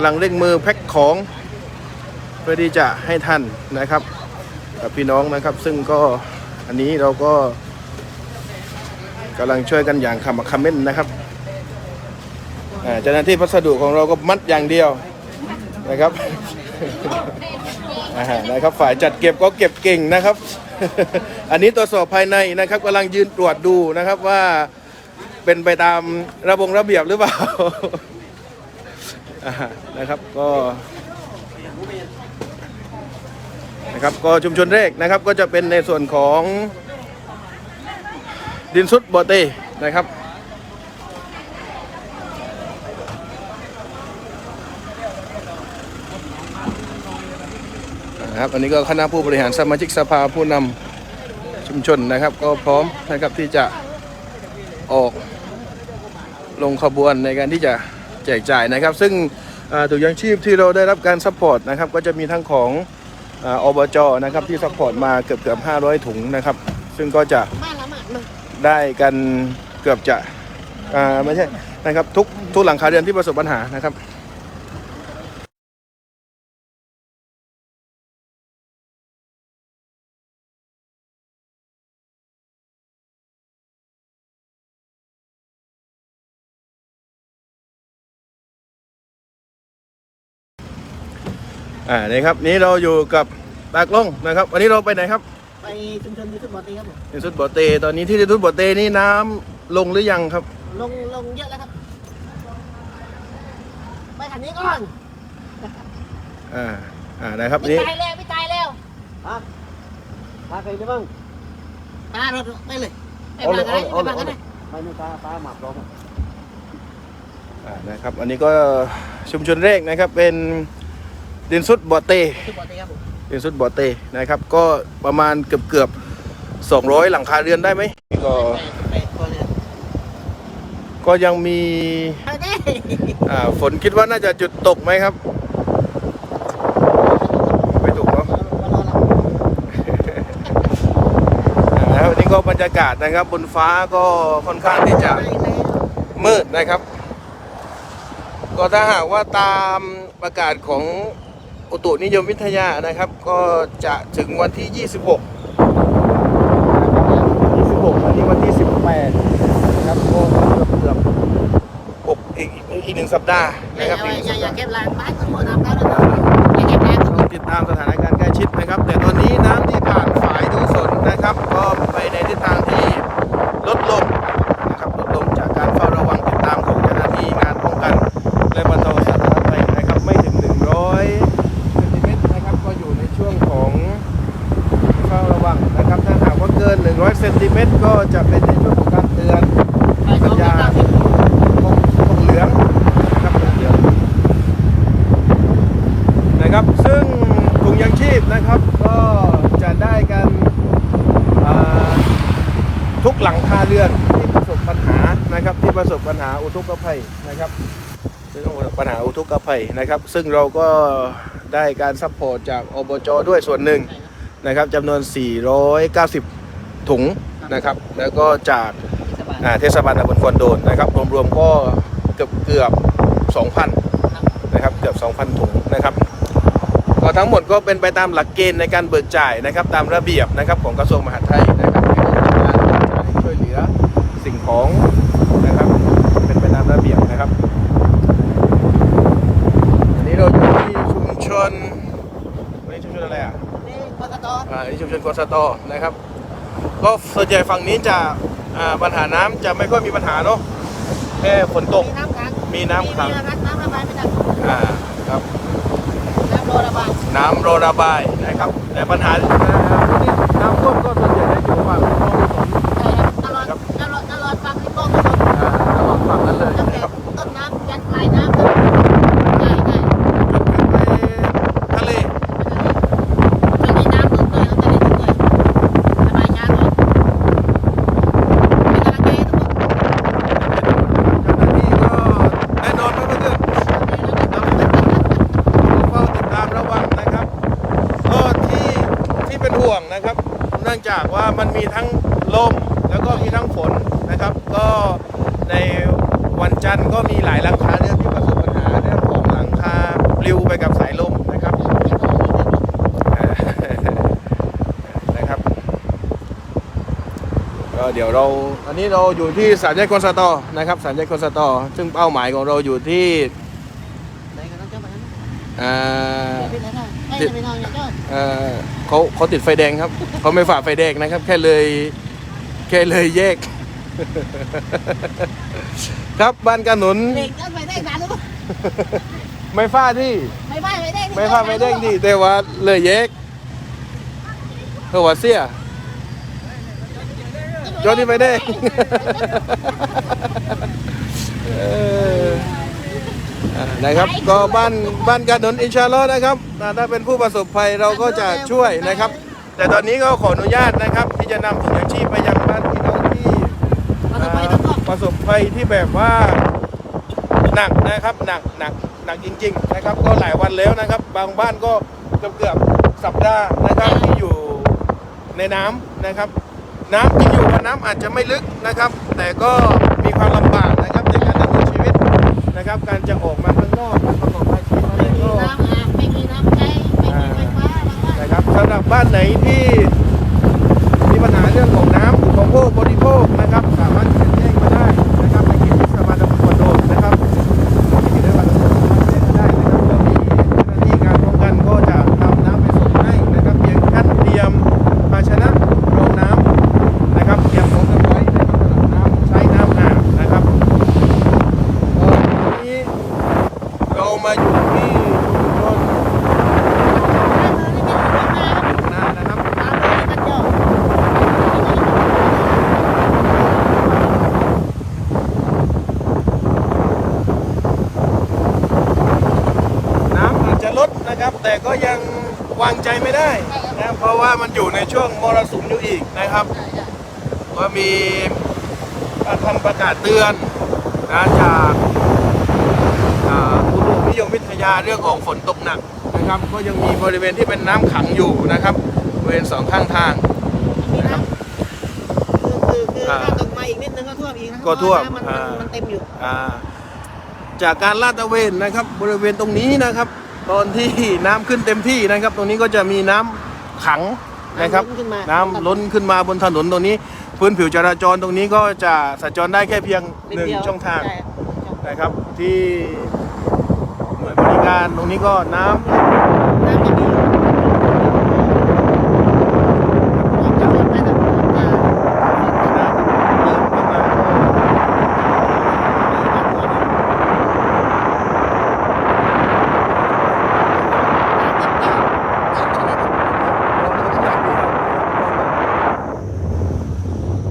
ำลังเร่งมือแพ็คของเพื่อที่จะให้ท่านนะครับกับพี่น้องนะครับ ซึ่งก็อันนี้เราก็กำลังช่วยกันอย่างขมักเขม้นนะครับเจ้าหน้าที่พัสดุของเราก็มัดอย่างเดียวนะครับนะครับฝ่ายจัดเก็บก็เก็บเก่งนะครับ อันนี้ตรวจสอบภายในนะครับกำลังยืนตรวจดูนะครับว่าเป็นไปตามระบงระเบียบหรือเปล่า นะครับก็นะครับก็ชุมชนแรกนะครับก็จะเป็นในส่วนของดินซุดบอเต้นะครับนะครับอันนี้ก็คณะผู้บริหารสมาชิกสภาผู้นำชุมชนนะครับ ก็พร้อมนะครับที่จะออกลงขบวนในการที่จะ จกจ่ายนะครับ ซึ่งถุงยางชีพที่เราได้รับการซัพพอร์ตนะครับก็จะมีทั้งของอบจนะครับที่ซัพพอร์ตมาเกือบเกือบ500 ถุงนะครับ ซึ่งก็จะได้กันเกือบจะไม่ใช่นะครับทุกทุกหลังคาเรือนที่ประสบปัญหานะครับ อ่านี่ครับนี่เราอยู่กับตากล้องนะครับ วันนี้เราไปไหนครับไปชุมชนยูทูบบอตีครับผมในสุดบ่อเตตอนนี้ที่ในสุดบ่อเตนี่น้ำลงหรือยังครับ ลงลงเยอะแล้วครับ ไปขันนี้ก่อนอ่าอ่านะครับไม่นี่ตายแล้วไม่ตายแล้วฮะพาใครได้บ้างปลารถไปเลยไปมากันได้ไปมากันได้ไปไม่พาพาหมับรองอ่านะครับ อันนี้ก็ชุมชนแรกนะครับเป็น ดินสุดบ่อเตยูทูบบอตีครับผมดินสุดบ่อเตนะครับ ก็ประมาณเกือบเกือบ200หลังคาเรือนได้ไหมก็ไปตัวเลยก็ยังมีเอาดิอ่าฝนคิดว่าน่าจะจุดตกไหมครับ ไม่ถูกเนาะ นะครับวันนี้ก็บรรยากาศนะครับ บนฟ้าก็ค่อนข้างที่จะมืดนะครับ ก็ถ้าหากว่าตามประกาศของ อุตุนิยมวิทยานะครับ ก็จะถึงวันที่ 26 26วันนี้วันที่ 18นะครับก็เกือบเกือบหกอีกอีกอีกหนึ่งสัปดาห์นะครับอย่าอีกหนึ่งสัปอย่าดาห์ เก็บล้างบ้านทั้งหมดนะ นะครับ ซึ่งถุงยางชีพนะครับก็จะได้กันทุกหลังคาเรือนที่ประสบปัญหานะครับที่ประสบปัญหาอุทกภัยนะครับซึ่งปัญหาอุทกภัยนะครับ ซึ่งเราก็ได้การซัพพอร์ตจากอบจด้วยส่วนหนึ่งนะครับจำนวน 490 ถุงนะครับ แล้วก็จากเทศบาลตำบลควนโดนนะครับ รวมๆก็เกือบเกือบ2,000นะครับเกือบ 2,000 ถุงนะครับ ก็ทั้งหมดก็เป็นไปตามหลักเกณฑ์ในการเบิกจ่ายนะครับตามระเบียบนะครับของกระทรวงมหาดไทยนะครับในการเบิกจ่ายช่วยเหลือสิ่งของนะครับเป็นไปตามระเบียบนะครับ อันนี้เราอยู่ที่ชุมชนวันนี้ชุมชนอะไรอะนี่ปตทอ่าอันนี้ชุมชนกสตนะครับ ก็ส่วนใหญ่ฝั่งนี้จะอ่าปัญหาน้ำจะไม่ค่อยมีปัญหาเนาะแค่ฝนตกมีน้ำขังมีน้ำขังมีน้ำระบายไม่ได้อ่าครับ โรอระบายน้ำโรอระบายนะครับ แต่ปัญหาอ่าที่น้ำท่วมก็ส่วนใหญ่จะอยู่ฝั่งคลองถนน ใช่ครับตลอดตลอดตลอดฟังที่โป้งตลอด อ่าระหว่างฝั่งนั้นเลย ตั้งแต่ นะครับ ต้นน้ำยันปลายน้ำเลยใช่ใช่ จนถึงไปทะเล จะมีน้ำตุ้มเลยแล้วจะได้ตุ้มเลยสบายช้าเลยเป็นกำลังใจให้ทุกคน เจ้าหน้าที่ก็แน่นอนไม่เพื่อนเราเฝ้าติดตามระวังนะครับ ก็ที่ที่เป็นห่วงนะครับ เนื่องจากว่ามันมีทั้งลมแล้วก็มีทั้งฝนนะครับ ก็ในวันจันทร์ก็มีหลายหลังคาเรือนที่ประสบปัญหาเรื่องของหลังคา ลิวไปกับสายลมนะครับ นะครับก็ เดี๋ยวเราอันนี้เราอยู่ที่สามแยกคนสตอนะครับสามแยกคนสตอ ซึ่งเป้าหมายของเราอยู่ที่อ่าเอ่อเขาเขาติดไฟแดงครับเขาไม่ฝ่าไฟแดงนะครับ แค่เลยแค่เลยแยก ครับบ้านกระหนุนไม่ฝ่าที่ไม่ไปไม่ได้ไม่ฝ่าไฟแดงที่แต่ว่าเลยแยกเพราะว่าเสีย โยนที่ไฟแดงเอออ่านะครับก็บ้านบ้านการดนอินชาอัลลอฮ์นะครับอ่าถ้าเป็นผู้ประสบภัยเราก็จะช่วยนะครับ แต่ตอนนี้ก็ขออนุญาตนะครับ ที่จะนำถุงยางชีพไปยังบ้านพี่น้องที่เราจะไปทั้งหมดประสบภัยที่แบบว่าหนักนะครับหนักหนักหนักจริง ๆ นะครับ ก็หลายวันแล้วนะครับ บางบ้านก็เกือบเกือบๆสัปดาห์นะครับที่อยู่ในน้ำนะครับ น้ำจริงอยู่ น้ำอาจจะไม่ลึกนะครับ แต่ก็มีความลำบากนะครับในการดำเนินชีวิตนะครับ การจะออกมาข้างนอกประกอบอาชีพอะไรไม่มีก็น้ำอาบไม่มีน้ำใช้ไม่มีไฟฟ้านนะครับสำหรับบ้านไหนที่มีปัญหาเรื่องของน้ำอุปโภคบริโภคนะครับ สามารถที่จะแจ้งมาได้นะครับในเขตเทศบาลตำบลคอนโดนะครับในเขตเทศบาลตำบลคอนโดแจ้งมาได้นะครับเรามีเจ้าหน้าที่การป้องกันก็จะนำน้ำไปส่งให้นะครับเพียงท่านเตรียมภาชนะรองน้ำนะครับเตรียมของกันไว้นะครับสำหรับน้ำใช้น้ำอาบนะครับก็วันนี้เรามาอยู่ที่ชุมชนหน้านะครับ น้ำอาจจะลดนะครับ แต่ก็ยังวางใจไม่ได้นะเพราะว่ามันอยู่ในช่วงมรสุมอยู่อีกนะครับ ก็มีการทำประกาศเตือนนะจากอ่าอุตุนิยมวิทยาเรื่องของฝนตกหนักนะครับ ก็ยังมีบริเวณที่เป็นน้ำขังอยู่นะครับบริเวณสองข้างทางมีน้ำคือคือคือถ้าตกมาอีกนิดนึงก็ท่วมอีกนะก็ท่วมเพราะน้ำมันอ่ามัมันเต็มอยู่อ่าจากการลาดตระเวนนะครับ บริเวณตรงนี้นะครับ ตอนที่น้ำขึ้นเต็มที่นะครับ ตรงนี้ก็จะมีน้ำขังนะครับำล้นขึ้นมาน้ำล้นขึ้นมาบนถนนตรงนี้ พื้นผิวจราจรตรงนี้ก็จะสัญจรได้แค่เพียงนิดหนึ่งเดียวช่องทางใช่ครับนะครับ ที่หน่วยบริการตรงนี้ก็น้ำ น้ำจะมีอยู่จะเป็นไปแต่อ่า น้ำเติมเข้ามา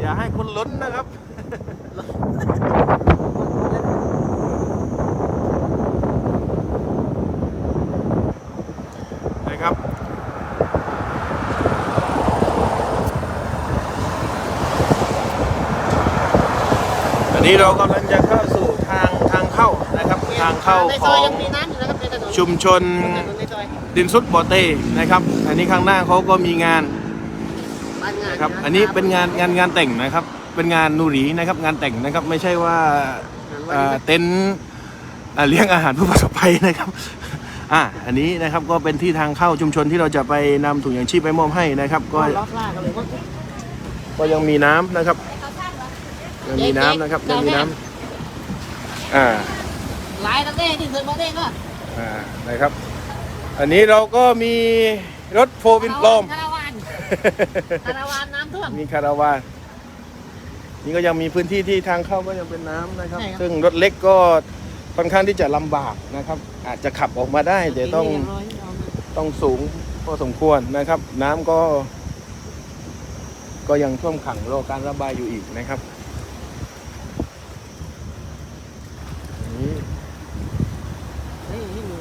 อย่าให้คนล้นนะครับ นะครับ อันนี้เรากำลังจะเข้าสู่ทางทางเข้านะครับทางเข้าในขซอยองยังมีน้ำอยู่นะครับในถนนชุมชนถนนในซอยดินซุดบ่อเต้นะครับ อันนี้ข้างหน้าเขาก็มีงานบ้านงานนะครับอันนี้เป็นงานงานงานแต่งนะครับ เป็นงานนูหรีนะครับงานแต่งนะครับไม่ใช่ว่าเอ่อเต็นท์เอ่อเลี้ยงอาหารผู้ประสบภัยนะครับอะอันนี้นะครับก็เป็นที่ทางเข้าชุมชนที่เราจะไปนำถุงยางชีพไปมอบให้นะครับ ก็ก็ล็อกล่ากันเลยว่าก็ยังมีน้ำนะครับ ยังมีน้ำนะครับยังมีน้ำอ่าหลายตั้งแต่ที่เซอร์มาเด้ก็อ่านะครับ อันนี้เราก็มีรถโฟวินปลอมคาราวานคาราวานน้ำท่วมมีคาราวานนี่ก็ยังมีพื้นที่ที่ทางเข้าก็ยังเป็นน้ำนะครับใช่ครับซึ่งรถเล็กก็ค่อนข้างที่จะลำบากนะครับ อาจจะขับออกมาได้แต่ต้องย่างน้ยเอามาต้องสูงพอสมควรนะครับ น้ำก็ ก็ยังท่วมขังรอการระบายอยู่อีกนะครับอันนี้ เฮ้ยนี่มือ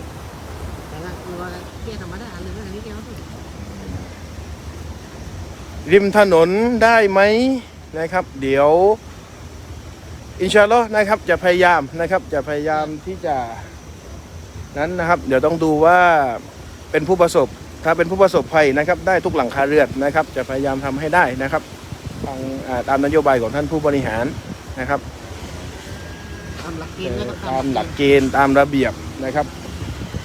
แต่ละมือว่าเกียร์ธรรมดาอันหนึ่งอันนี้เกียร์เขาสุด ริมถนนได้ไหมนะครับ เดี๋ยวอินชาอัลลอฮ์นะครับจะพยายามนะครับจะพยายามที่จะนั้นนะครับ เดี๋ยวต้องดูว่าเป็นผู้ประสบถ้าเป็นผู้ประสบภัยนะครับ ได้ทุกหลังคาเรือนนะครับ จะพยายามทำให้ได้นะครับทางอ่าตามนโยบายของท่านผู้บริหารนะครับตามหลักเกณฑ์แล้วก็ตามหลักเกณฑ์ตามระเบียบนะครับ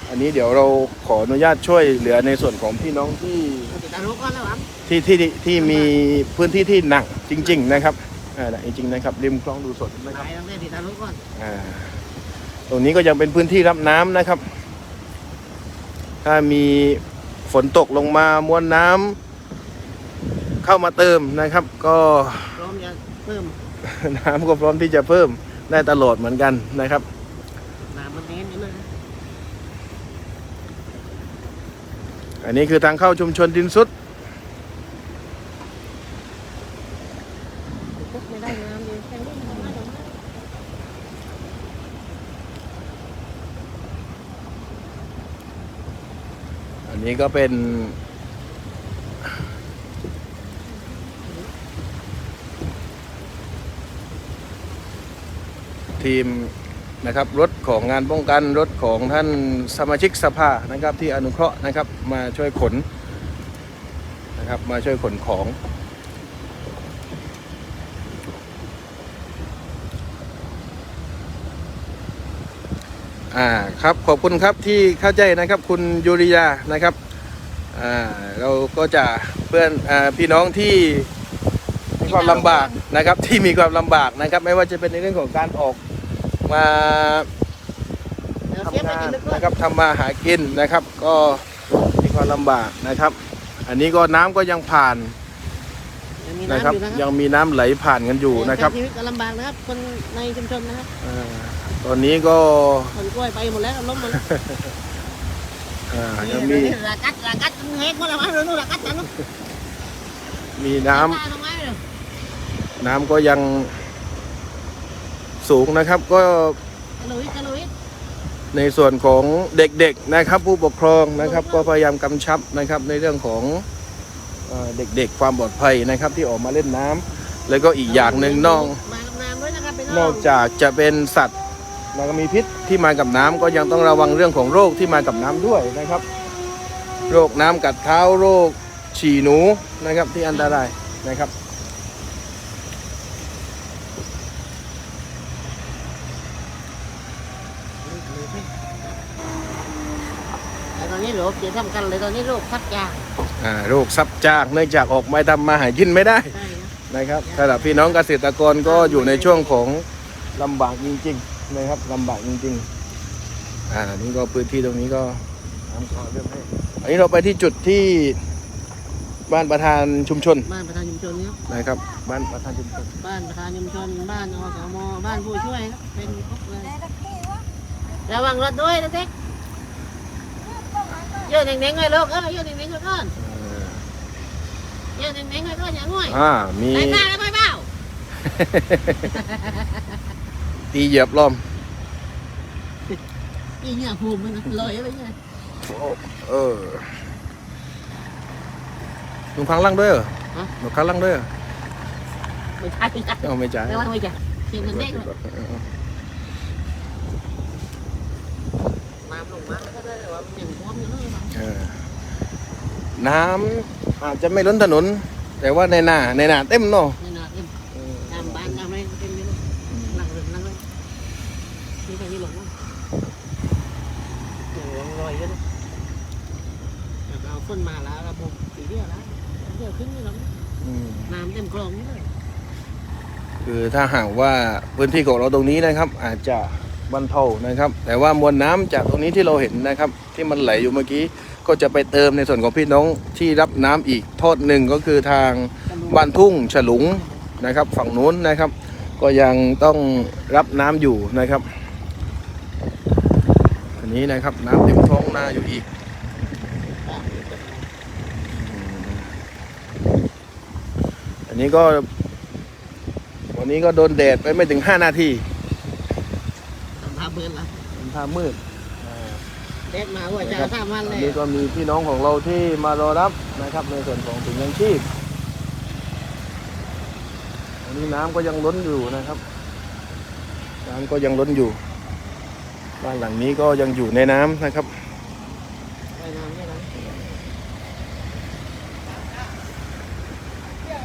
อันนี้เดี๋ยวเราขออนุญาตช่วยเหลือในส่วนของพี่น้องที่ ติดตามรู้ก่อนแล้วครับที่ที่ที่ที่มีพื้นที่ที่หนักจริง ๆ นะครับอ่าหนักจริงๆนะครับริมคลองดูสดนะครับไปต้องได้ติดตามรู้ก่อนอ่าตรงนี้ก็ยังเป็นพื้นที่รับน้ำนะครับ ถ้ามีฝนตกลงมามวลน้ำเข้ามาเติมนะครับ ก็พร้อมจะเพิ่มน้ำก็พร้อมที่จะเพิ่มได้ตลอดเหมือนกันนะครับน้ำมันเน้นอยู่เลยอันนี้คือทางเข้าชุมชนดินสุด ปุ๊บไม่ได้น้ำเลยแค่นี้มันน่าจะมาก อั นนี้ก็เป็น ทีมนะครับรถของงานป้องกันรถของท่านสมาชิกสภานะครับที่อนุเคราะห์นะครับมาช่วยขนนะครับมาช่วยขนของ อ่าครับขอบคุณครับที่เข้าใจนะครับคุณยูริยานะครับอ่าเราก็จะเพื่อนอาพี่น้องที่มีความลำบากนะครับ ที่มีความลำบากนะครับ ไม่ว่าจะเป็นในเรื่องของการออกมาเดี๋ยวเสียทำไปงากินนลึกก่อนนะครับทำมาหากินนะครับ ก็มีความลำบากนะครับ อันนี้ก็น้ำก็ยังผ่านยังมีนะครับน้ำอยู่นะครับ ยังมีน้ำไหลผ่านกันอยู่นะครับใช้ชีวิตก็ลำบากนะครับคนในชุมชนนะครับอ่า ตอนนี้ก็คนกล้วยไปหมดแล้วล้มหมดแล้วอ่านี่ยังเดี๋มียวนี่รากัดรากัดเฮกหมดแล้วมั้งเดี๋ยวนู่นรากัดจันนู่นมีน้ำ ตายตรงไหนเนี่ยน้ำก็ยังสูงนะครับก็กระลุยกระลุยในส่วนของเด็กๆนะครับ ผู้ปกครองนะครับ ก็พยายามกำชับนะครับในเรื่องของเอ่อเด็กๆความปลอดภัยนะครับ ที่ออกมาเล่นน้ำแล้วก็อีกอย่างหนึ่งนอก มากับน้ำด้วยนะครับพี่นน้อองกจากจะเป็นสัตว์ แล้วก็มีพิษที่มากับน้ำก็ยังต้องระวังเรื่องของโรคที่มากับน้ำด้วยนะครับ โรคน้ำกัดเท้าโรคฉี่หนูนะครับที่อันตรายนะครับแต่ตอนนี้โรคจะทำกันเลยตอนนี้โรคทักยาอ่าโรคซับจากเนื่องจากออกมาทำมาหากินไม่ได้ใช่ครับนะครับสำหรับพี่น้องเกษตรกรก็อยู่ในช่วงของลำบากจริงๆ นะครับลำบากจริงๆ อ่า นี่ก็พื้นที่ตรงนี้ก็น้ำก็เริ่มให้อันนี้เราไปที่จุดที่บ้านประธานชุมชน บ้านประธานชุมชนครับนะครับ บ้านประธานชุมชน บ้านประธานชุมชน บ้านอสมบ้านผู้ช่วยครับเป็นครบเลยระวังรถด้วยนะเด็กเยอะเน่งๆเลยลูกเออเยอะเน่งๆเลยก่อนเยอะเน่งๆเลยก่อนอย่างง่อยอ่ามีใส่ตาแล้วไม่เบ้า ตีเหยียบล้อมอีเนี่ยภูมิมันนะลอยอะไรเงี้ยเออลุงพังล่างด้วยเหรอฮะหนูพังล่างด้วยเหรอไม่ใช่ไม่ใช่เอาไม่จ่ายไม่ว่าไม่ใช่เสียงเงินเด็กเลยน้ำลงมาก็ได้แต่ว่ามันยังท่วมอยู่เลยเออน้ำอาจจะไม่ล้นถนน แต่ว่าในนาในนาเต็มเนาะ นี่นะเอ็มตามบ้านตามอะไรเต็มอยู่เลยหลังเรือนหลังเลยนี่แค่นี้หลงมั้งโอ้โหลอยเยอะเลยแล้วก็เอาฝนมาแล้วระบบสีเดียวแล้วเดียวขึ้นนี่หรอก อืม น้ำเต็มคลองนี่เลยือถ้าหากว่าพื้นที่ของเราตรงนี้นะครับ อาจจะบรรเทานะครับ แต่ว่ามวลน้ำจากตรงนี้ที่เราเห็นนะครับ ที่มันไหลอยู่เมื่อกี้ก็จะไปเติมในส่วนของพี่น้องที่รับน้ำอีกทอดหนึ่งก็คือทางบ้านทุ่งฉลุงนะครับ ฝั่งนู้นนะครับ ก็ยังต้องรับน้ำอยู่นะครับอันนี้นะครับน้ำเต็มท้องนาอยู่อีกอันนี้ก็ วันนี้ก็โดนแดดไปไม่ถึง5นาทีทำท่าเบิร์นละมันทามืดเด็ดมาว่าจะสามวันอัเลนยนี้ก็มีพี่น้องของเราที่มารอรับนะครับในส่วนของถุงยังชีพอันนี้น้ำก็ยังล้นอยู่นะครับน้ำก็ยังล้นอยู่บ้านหลังนี้ก็ยังอยู่ในน้ำนะครับ